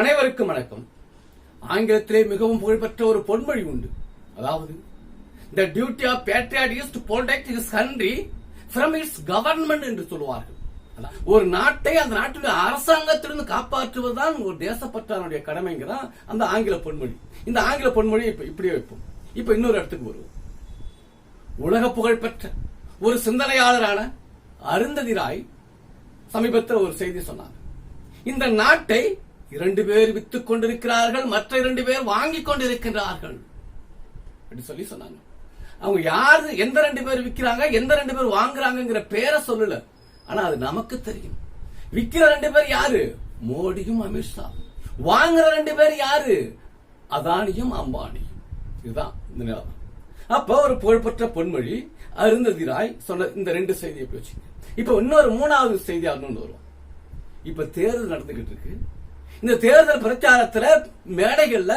அனைவருக்கும் வணக்கம். ஆங்கிலத்திலே மிகவும் புகழ்பெற்ற ஒரு பொன்மொழி உண்டு. அதாவது the duty of patriot is to from is government என்று சொல்லுவார்கள். ஒரு நாட்டை அந்த நாட்டுடைய அரசாங்கத்திலிருந்து காப்பாற்றுவதுதான் ஒரு தேசப்பற்றானுடைய கடமைங்கிறான் அந்த ஆங்கில பொன்மொழி. இந்த ஆங்கில பொன்மொழியை இப்ப இப்படியே வைப்போம். இப்ப இன்னொரு இடத்துக்கு வருவோம். உலக புகழ்பெற்ற ஒரு சிந்தனையாளரான அருந்ததி ராய் சமீபத்தில் ஒரு செய்தி சொன்னார். இந்த நாட்டை இரண்டு பேர் வித்துக் கொண்டிருக்கிறார்கள் மற்ற இரண்டு பேர் வாங்கிக் கொண்டிருக்கிறார்கள் அப்படி சொல்லி சொன்னாங்க. அவங்க யாரு எந்த ரெண்டு பேர் விக்கிறாங்க எந்த ரெண்டு பேர் வாங்குறாங்கங்கிற பேரை சொல்லல. ஆனா அது நமக்கு தெரியும். விக்கிற ரெண்டு பேர் யாரு? மோடியும் அமித்ஷா வாங்குற ரெண்டு பேர் யாரு? அதானியும் அம்பானியும். இதுதான் இந்த நிலவரம். அப்ப ஒரு புகழ்பெற்ற பொன்மொழி அருந்ததி ராய் சொன்ன இந்த ரெண்டு செய்தியை எப்படி இப்ப இன்னொரு மூணாவது செய்தி இன்னொன்று வரும் இப்ப தேர்தல் நடந்துகிட்டு இருக்கு. இந்த தேர்தல் பிரச்சாரத்துல மேடைகள்ல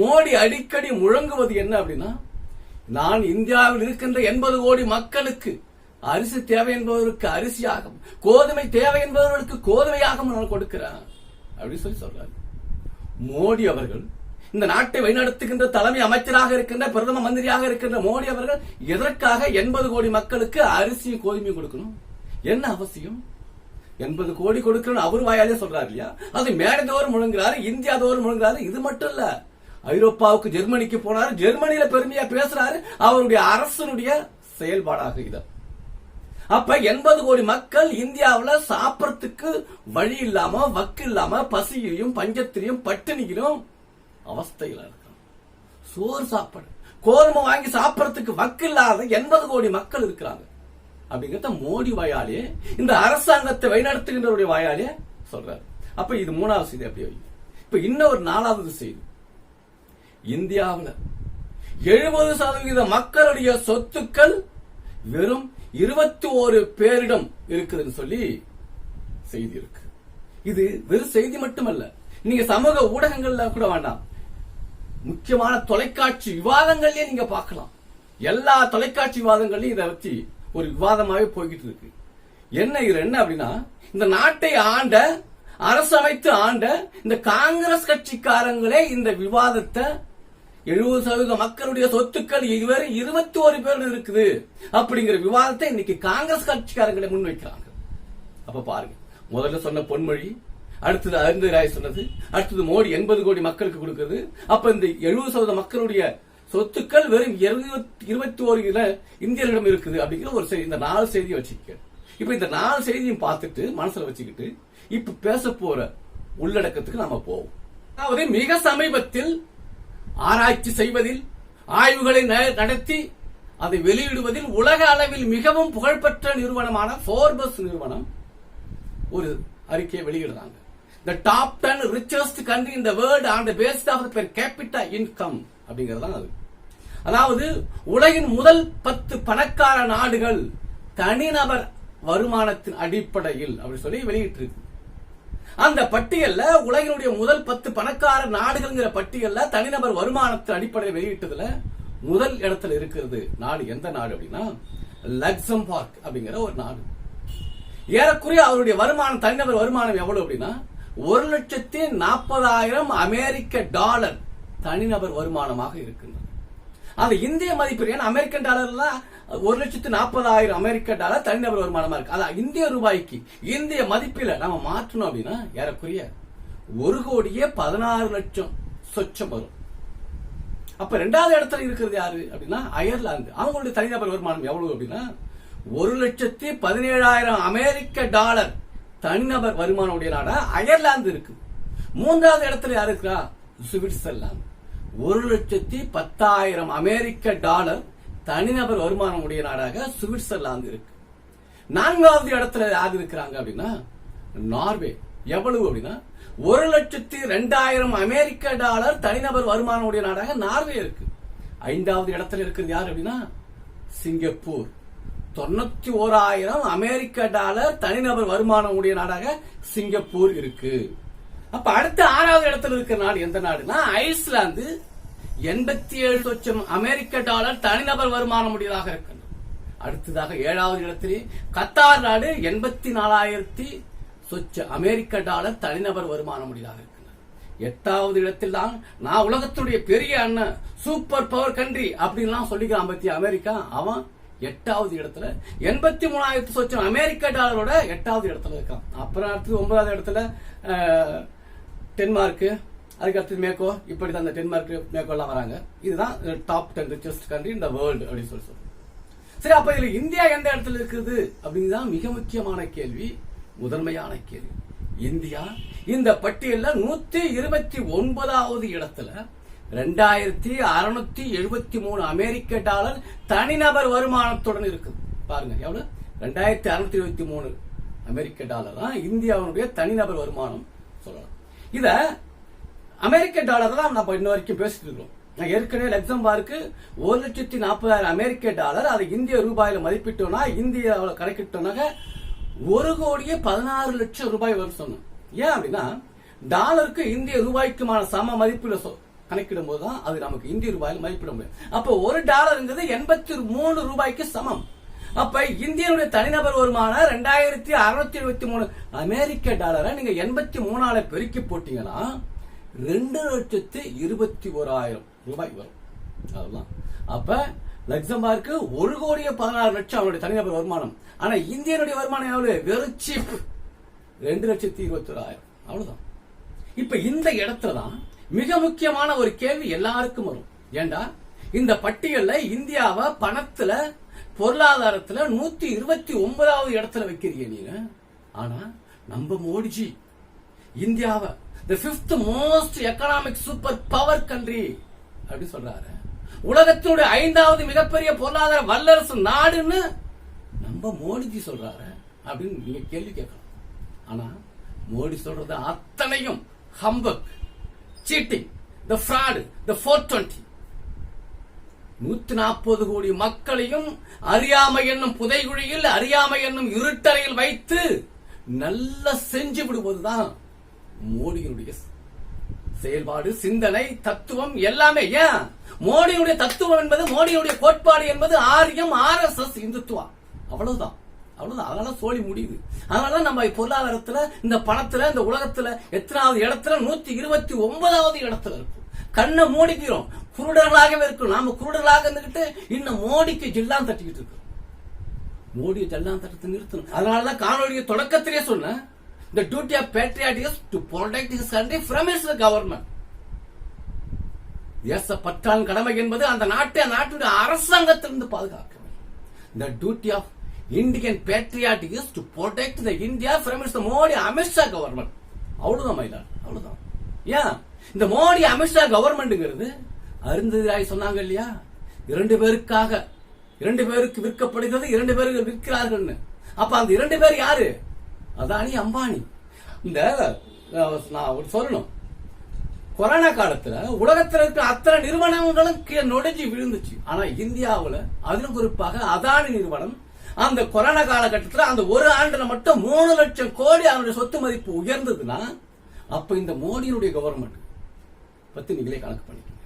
மோடி அடிக்கடி முழங்குவது என்ன அப்படின்னா நான் இந்தியாவில் இருக்கின்ற எண்பது கோடி மக்களுக்கு அரிசி தேவை என்பவருக்கு அரிசியாகவும் கோதுமை தேவை என்பவர்களுக்கு கோதுமையாகவும் நான் கொடுக்கிறேன் அப்படின்னு சொல்லி சொல்றாரு. மோடி அவர்கள் இந்த நாட்டை வழிநடத்துகின்ற தலைமை அமைச்சராக இருக்கின்ற பிரதம மந்திரியாக இருக்கின்ற மோடி அவர்கள் எதற்காக எண்பது கோடி மக்களுக்கு அரிசியும் கோதுமையும் கொடுக்கணும்? என்ன அவசியம்? எண்பது கோடி கொடுக்கணும்னு அவர் வாயாலே சொல்றாரு இல்லையா? அது மேடை தோறும் முழங்குறாரு இந்தியா தோறும் முழங்குறாரு இது மட்டும் இல்ல. ஐரோப்பாவுக்கு ஜெர்மனிக்கு போனாரு ஜெர்மனியில பெருமையா பேசுறாரு அவருடைய அரசனுடைய செயல்பாடாக இது. அப்ப எண்பது கோடி மக்கள் இந்தியாவில் சாப்பிடறதுக்கு வழி இல்லாம வக்கு இல்லாம பசியிலையும் பஞ்சத்திலையும் பட்டினியிலும் அவஸ்தையில இருக்கும் சோறு சாப்பாடு. கோதுமை வாங்கி சாப்பிடறதுக்கு வக்கு இல்லாத எண்பது கோடி மக்கள் இருக்கிறாங்க. அப்படிங்கிறத மோடி வாயாலே இந்த அரசாங்கத்தை வழிநடத்துகின்றவருடைய வாயாலே சொல்றாரு. அப்ப இது மூணாவது செய்தி அப்படி வைங்க. இப்ப இன்னொரு நாலாவது செய்தி. இந்தியாவில் எழுபது சதவீத மக்களுடைய சொத்துக்கள் வெறும் இருபத்தி ஒரு பேரிடம் இருக்குதுன்னு சொல்லி செய்தி இருக்கு. இது வெறும் செய்தி மட்டுமல்ல. நீங்க சமூக ஊடகங்கள்ல கூட வேண்டாம். முக்கியமான தொலைக்காட்சி விவாதங்கள்லயே நீங்க பார்க்கலாம். எல்லா தொலைக்காட்சி விவாதங்கள்லயும் இதை வச்சு ஒரு விவாதமாவே போய்கிட்டு இருக்கு. என்ன இது என்ன அப்படின்னா இந்த நாட்டை ஆண்ட அரசமைத்து ஆண்ட இந்த காங்கிரஸ் கட்சிக்காரங்களே இந்த விவாதத்தை எழுபது சதவீத மக்களுடைய சொத்துக்கள் இதுவரை இருபத்தி ஒரு பேர் இருக்குது. அப்படிங்கிற விவாதத்தை இன்னைக்கு காங்கிரஸ் கட்சிக்காரங்களை முன்வைக்கிறாங்க. அப்ப பாருங்க. முதல்ல சொன்ன பொன்மொழி அடுத்தது அருந்ததி ராய் சொன்னது அடுத்தது மோடி எண்பது கோடி மக்களுக்கு கொடுக்குறது அப்ப இந்த எழுபது சதவீத மக்களுடைய சொத்துக்கள் வெறும் இருபத்தி ஒரு இந்தியர்களிடம் இருக்குது அப்படிங்கிற ஒரு செய்தி இந்த நாலு செய்தியை வச்சுக்க இப்ப இந்த நாலு செய்தியும் பார்த்துட்டு மனசுல வச்சுக்கிட்டு இப்ப பேச போற உள்ளடக்கத்துக்கு நாம போவோம். அதாவது மிக சமீபத்தில் ஆராய்ச்சி செய்வதில் ஆய்வுகளை ந- நடத்தி அதை வெளியிடுவதில் உலக அளவில் மிகவும் புகழ்பெற்ற நிறுவனமான போர்பஸ் நிறுவனம் ஒரு அறிக்கையை வெளியிடுறாங்க. The top ten richest country in the world on the based of per capita income அப்படிங்கிறது தான் அது. அதாவது உலகின் முதல் பத்து பணக்கார நாடுகள் தனிநபர் வருமானத்தின் அடிப்படையில் அப்படின்னு சொல்லி வெளியிட்டிருக்கு. அந்த பட்டியல்ல உலகினுடைய முதல் பத்து பணக்கார நாடுகள்ங்கிற பட்டியல்ல தனிநபர் வருமானத்தின் அடிப்படையில் வெளியிட்டதுல முதல் இடத்துல இருக்கிறது நாடு எந்த நாடு அப்படின்னா லக்சம்பார்க் அப்படிங்கிற ஒரு நாடு. ஏறக்குறைய அவருடைய வருமானம் தனிநபர் வருமானம் எவ்வளவு அப்படின்னா ஒரு லட்சத்தி நாற்பதாயிரம் அமெரிக்க டாலர் தனிநபர் வருமானமாக இருக்கின்றது. அது இந்திய மதிப்பு ஏன்னா அமெரிக்கன் டாலர்ல ஒரு லட்சத்து நாற்பதாயிரம் அமெரிக்க டாலர் தனிநபர் வருமானமா இருக்கு. அதான் இந்திய ரூபாய்க்கு இந்திய மதிப்பில நம்ம மாற்றணும் அப்படின்னா ஏறக்குறைய ஒரு கோடியே பதினாறு லட்சம் சொச்சம் வரும். அப்ப ரெண்டாவது இடத்துல இருக்கிறது யாரு அப்படின்னா? அயர்லாந்து. அவங்களுடைய தனிநபர் வருமானம் எவ்வளவு அப்படின்னா? ஒரு லட்சத்தி பதினேழாயிரம் அமெரிக்க டாலர் தனிநபர் வருமானம் உடைய நாடா அயர்லாந்து இருக்கு. மூன்றாவது இடத்துல யாரு இருக்கா? சுவிட்சர்லாந்து. ஒரு லட்சத்தி பத்தாயிரம் அமெரிக்க டாலர் தனிநபர் வருமானம் உடைய நாடாக சுவிட்சர்லாந்து இருக்கு. நான்காவது இடத்துல யார் இருக்கிறாங்க அப்படின்னா நார்வே. எவ்வளவு அப்படின்னா ஒரு லட்சத்தி ரெண்டாயிரம் அமெரிக்க டாலர் தனிநபர் வருமானம் உடைய நாடாக நார்வே இருக்கு. ஐந்தாவது இடத்துல இருக்கிறது யார் அப்படின்னா சிங்கப்பூர். தொண்ணூத்தி ஓராயிரம் அமெரிக்க டாலர் தனிநபர் வருமானம் உடைய நாடாக சிங்கப்பூர் இருக்கு. அப்ப அடுத்த ஆறாவது இடத்துல இருக்கிற நாடு எந்த நாடுனா ஐஸ்லாந்து. எண்பத்தி ஏழு லட்சம் அமெரிக்க டாலர் தனிநபர் வருமானம் உடையதாக இருக்கிறது. அடுத்ததாக ஏழாவது இடத்திலே கத்தார் நாடு எண்பத்தி நாலாயிரத்தி சொச்ச அமெரிக்க டாலர் தனிநபர் வருமானம் உடையதாக இருக்கிறது. எட்டாவது இடத்தில் தான் நான் உலகத்துடைய பெரிய அண்ணன் சூப்பர் பவர் கண்ட்ரி அப்படின்லாம் சொல்லிக்கிறான் பத்தி அமெரிக்கா? அவன் எட்டாவது இடத்துல எண்பத்தி மூணாயிரத்து சொச்சம் அமெரிக்க டாலரோட எட்டாவது இடத்துல இருக்கான். அப்புறம் அடுத்து ஒன்பதாவது இடத்துல டென்மார்க்கு அதுக்கடுத்து மேக்கோ இப்படி தான் அந்த டென்மார்க் மேக்கோலாம் வராங்க. இதுதான் டாப் டென் ரிச்சஸ்ட் கண்ட்ரி இந்த வேர்ல்டு அப்படின்னு சொல்லி சொல்றோம் சரி அப்ப இதுல இந்தியா எந்த இடத்துல இருக்குது? அப்படிங்கிறதான் மிக முக்கியமான கேள்வி முதன்மையான கேள்வி. இந்தியா இந்த பட்டியலில் நூத்தி இருபத்தி ஒன்பதாவது இடத்துல ரெண்டாயிரத்தி அறுநூத்தி எழுபத்தி மூணு அமெரிக்க டாலர் தனிநபர் வருமானத்துடன் இருக்குது. பாருங்க எவ்வளவு? ரெண்டாயிரத்தி அறுநூத்தி எழுபத்தி மூணு அமெரிக்க டாலர் தான் இந்தியாவுடைய தனிநபர் வருமானம் சொல்லலாம். இத அமெரிக்க டாலர் தான் நம்ம இன்ன வரைக்கும் பேசிட்டு இருக்கோம் ஏற்கனவே லக்சம்பார்க்கு ஒரு லட்சத்தி நாற்பதாயிரம் அமெரிக்க டாலர் அதை இந்திய ரூபாயில மதிப்பிட்டோம்னா இந்தியாவில் கணக்கிட்டோம்னாக்க ஒரு கோடியே பதினாறு லட்சம் ரூபாய் வரும் சொன்னோம். ஏன் அப்படின்னா டாலருக்கு இந்திய ரூபாய்க்குமான சம மதிப்புல சொ- கணக்கிடும் போது தான் அது நமக்கு இந்திய ரூபாயில் மதிப்பிட முடியும். அப்போ ஒரு டாலருங்கிறது எண்பத்தி மூணு ரூபாய்க்கு சமம். அப்ப இந்தியனுடைய தனிநபர் வருமானம் ரெண்டாயிரத்தி அறுநூத்தி எழுபத்தி மூணு அமெரிக்க டாலரை நீங்க எண்பத்தி மூணால பெருக்கி போட்டீங்கன்னா ரெண்டு லட்சத்து இருபத்தி ஓராயிரம் ரூபாய் வரும். அதுதான் அப்ப லக்சம்பார்க்கு ஒரு கோடியே பதினாறு லட்சம் அவருடைய தனிநபர் வருமானம். ஆனா இந்தியனுடைய வருமானம் எவ்வளவு? வெறும் ரெண்டு லட்சத்தி இருபத்தி ஓராயிரம். அவ்வளவுதான். இப்ப இந்த இடத்துல தான் மிக முக்கியமான ஒரு கேள்வி எல்லாருக்கும் வரும். ஏண்டா? இந்த பட்டியல்ல இந்தியாவை பணத்துல பொருளாதாரத்துல நூத்தி இருபத்தி ஒன்பதாவது இடத்துல வைக்கிறீங்க நீங்க ஆனா நம்ம மோடிஜி இந்தியாவை the fifth most economic super power country அப்படி சொல்றாரு. உலகத்தினுடைய ஐந்தாவது மிகப்பெரிய பொருளாதார வல்லரசு நாடுன்னு நம்ம மோடிஜி சொல்றாரு அப்படின்னு நீங்க கேள்வி கேட்கலாம். ஆனா மோடி சொல்றது அத்தனையும் humbug cheating the fraud the four twenty நூத்தி நாற்பது கோடி மக்களையும் அறியாமை என்னும் புதைகுழியில் அறியாமை என்னும் இருட்டறையில் வைத்து நல்லா செஞ்சு விடுவதுதான் மோடியினுடைய செயல்பாடு சிந்தனை தத்துவம் எல்லாமே. ஏன்? மோடியுடைய தத்துவம் என்பது மோடியுடைய கோட்பாடு என்பது ஆரியம் ஆர் எஸ் எஸ் இந்துத்துவா அவ்வளவுதான். அவ்வளவுதான். அதெல்லாம் சோழி முடியுது. அதனால நம்ம பொருளாதாரத்துல இந்த பணத்துல இந்த உலகத்துல எத்தனாவது இடத்துல நூத்தி இருபத்தி ஒன்பதாவது இடத்துல இருக்கும் கண்ணை மூடிக்கிறோம். குருடர்களாகவே இருக்கும் நாம குருடர்களாக இருந்துகிட்டு இன்னும் மோடிக்கு ஜில்லாம் தட்டிக்கிட்டு இருக்கோம். மோடி ஜல்லாம் தட்டத்தை நிறுத்தணும். அதனாலதான் காணொலியை தொடக்கத்திலேயே சொன்னேன். The duty of patriot is to protect his country from its government. தேச பற்றான் கடமை என்பது அந்த நாட்டை நாட்டுடைய அரசாங்கத்திலிருந்து பாதுகாக்க the duty of Indian Indian patriot is to the India India from Modi Amit Shah government அவ்வளவுதான் மயிலார் அவ்வளவுதான். ஏன்? இந்த மோடி அமித்ஷா கவர்மெண்ட்ங்கிறது அருந்ததிராய் சொன்னாங்க இல்லையா? இரண்டு பேருக்காக இரண்டு பேருக்கு விற்கப்படுகிறது இரண்டு பேருக்கு விற்கிறார்கள்னு. அப்ப அந்த இரண்டு பேர் யாரு? அதானி அம்பானி. இந்த நான் சொல்லணும். கொரோனா காலத்துல உலகத்துல இருக்கிற அத்தனை நிறுவனங்களும் கீழே நொடிஞ்சு விழுந்துச்சு. ஆனா இந்தியாவுல அதிலும் குறிப்பாக அதானி நிறுவனம் அந்த கொரோனா காலகட்டத்துல அந்த ஒரு ஆண்டுல மட்டும் மூணு லட்சம் கோடி அவனுடைய சொத்து மதிப்பு உயர்ந்ததுன்னா அப்ப இந்த மோடியினுடைய கவர்மெண்ட் பத்தி நீங்களே கணக்கு பண்ணிக்கோங்க.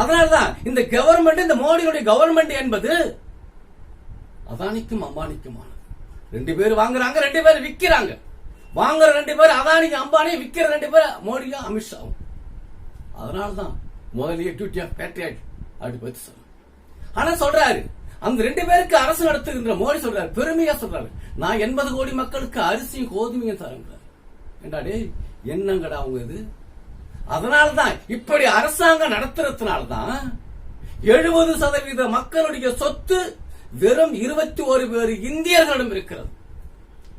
அதனாலதான் இந்த கவர்மெண்ட் இந்த மோடியுடைய கவர்மெண்ட் என்பது அதானிக்கும் அம்பானிக்குமானது. ரெண்டு பேர் வாங்குறாங்க ரெண்டு பேர் விற்கிறாங்க வாங்குற ரெண்டு பேர் அதானிக்கு அம்பானி விற்கிற ரெண்டு பேர் மோடியும் அமித்ஷாவும் அதனாலதான் முதலிய டியூட்டி ஆஃப் பேட்ரியாட் அப்படி பத்தி சொல்ல ஆனா சொல்றாரு அந்த ரெண்டு பேருக்கு அரசு நடத்துகின்ற மோடி சொல்றாரு பெருமையா சொல்றாரு. நான் எண்பது கோடி மக்களுக்கு அரிசியும் கோதுமையும் தருங்கிறார் ஏண்டா டேய் என்னங்கடா அவங்க இது? அதனால்தான் இப்படி அரசாங்கம் நடத்துறதுனால்தான் எழுபது சதவீத மக்களுடைய சொத்து வெறும் இருபத்தி ஒரு பேர் இந்தியர்களிடம் இருக்கிறது.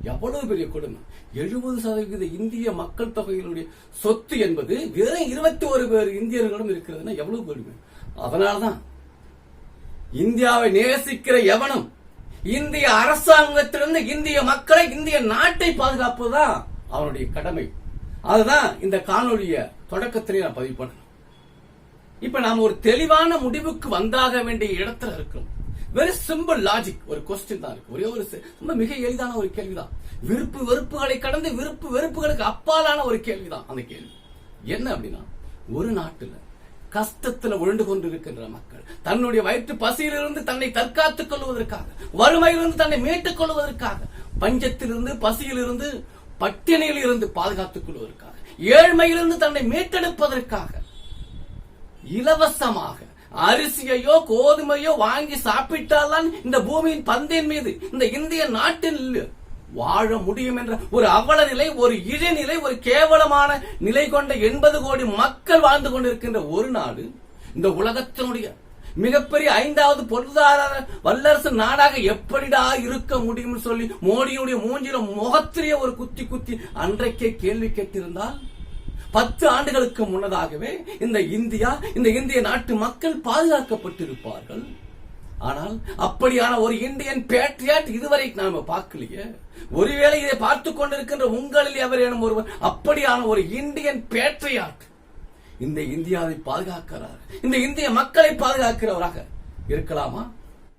எவ்வளவு பெரிய கொடுமை? எழுபது சதவீத இந்திய மக்கள் தொகையினுடைய சொத்து என்பது வெறும் இருபத்தி ஒரு பேர் இந்தியர்களிடம் இருக்கிறதுனா எவ்வளவு கொடுமை? அதனால்தான் இந்தியாவை நேசிக்கிற எவனும் இந்திய அரசாங்கத்திலிருந்து இந்திய மக்களை இந்திய நாட்டை பாதுகாப்பதுதான் அவனுடைய கடமை. அதுதான் இந்த காணொலிய தொடக்கத்திலே நான் பதிவு பண்ணணும். இப்ப நாம ஒரு தெளிவான முடிவுக்கு வந்தாக வேண்டிய இடத்துல இருக்கிறோம் வெரி சிம்பிள் லாஜிக் ஒரு கொஸ்டின் தான் இருக்கு. ஒரே ஒரு ரொம்ப மிக எளிதான ஒரு கேள்விதான். விருப்பு வெறுப்புகளை கடந்து விருப்பு வெறுப்புகளுக்கு அப்பாலான ஒரு கேள்விதான். அந்த கேள்வி. என்ன அப்படின்னா ஒரு நாட்டுல கஷ்டத்துல உழண்டு கொண்டிருக்கின்ற மக்கள் தன்னுடைய வயிற்று பசியிலிருந்து தன்னை தற்காத்துக் கொள்வதற்காக வறுமையிலிருந்து தன்னை மீட்டுக் கொள்வதற்காக பஞ்சத்திலிருந்து பசியிலிருந்து பட்டினியில் இருந்து பாதுகாத்துக் கொள்வதற்காக ஏழ்மையிலிருந்து தன்னை மீட்டெடுப்பதற்காக இலவசமாக அரிசியையோ கோதுமையோ வாங்கி சாப்பிட்டால்தான் இந்த பூமியின் பந்தின் மீது இந்த இந்திய நாட்டில் வாழ முடியும் என்ற ஒரு அவல நிலை ஒரு இழிநிலை ஒரு கேவலமான நிலை கொண்ட எண்பது கோடி மக்கள் வாழ்ந்து கொண்டிருக்கின்ற ஒரு நாடு இந்த உலகத்தினுடைய மிகப்பெரிய ஐந்தாவது பொருளாதார வல்லரசு நாடாக எப்படிடா இருக்க முடியும்னு சொல்லி மோடியுடைய மூஞ்சில முகத்திலேயே ஒரு குத்தி குத்தி அன்றைக்கே கேள்வி கேட்டிருந்தால் பத்து ஆண்டுகளுக்கு முன்னதாகவே இந்த இந்தியா இந்த இந்திய நாட்டு மக்கள் பாதுகாக்கப்பட்டிருப்பார்கள். ஆனால் அப்படியான ஒரு இந்தியன் பேட்ரியாட் இதுவரை நாம பார்க்கலையே. ஒருவேளை இதை பார்த்து கொண்டிருக்கின்ற உங்களில் எவரேனும் ஒருவர் அப்படியான ஒரு இந்தியன் பேட்ரியாட் இந்த இந்தியாவை பாதுகாக்கிறார். இந்த இந்திய மக்களை பாதுகாக்கிறவராக இருக்கலாமா?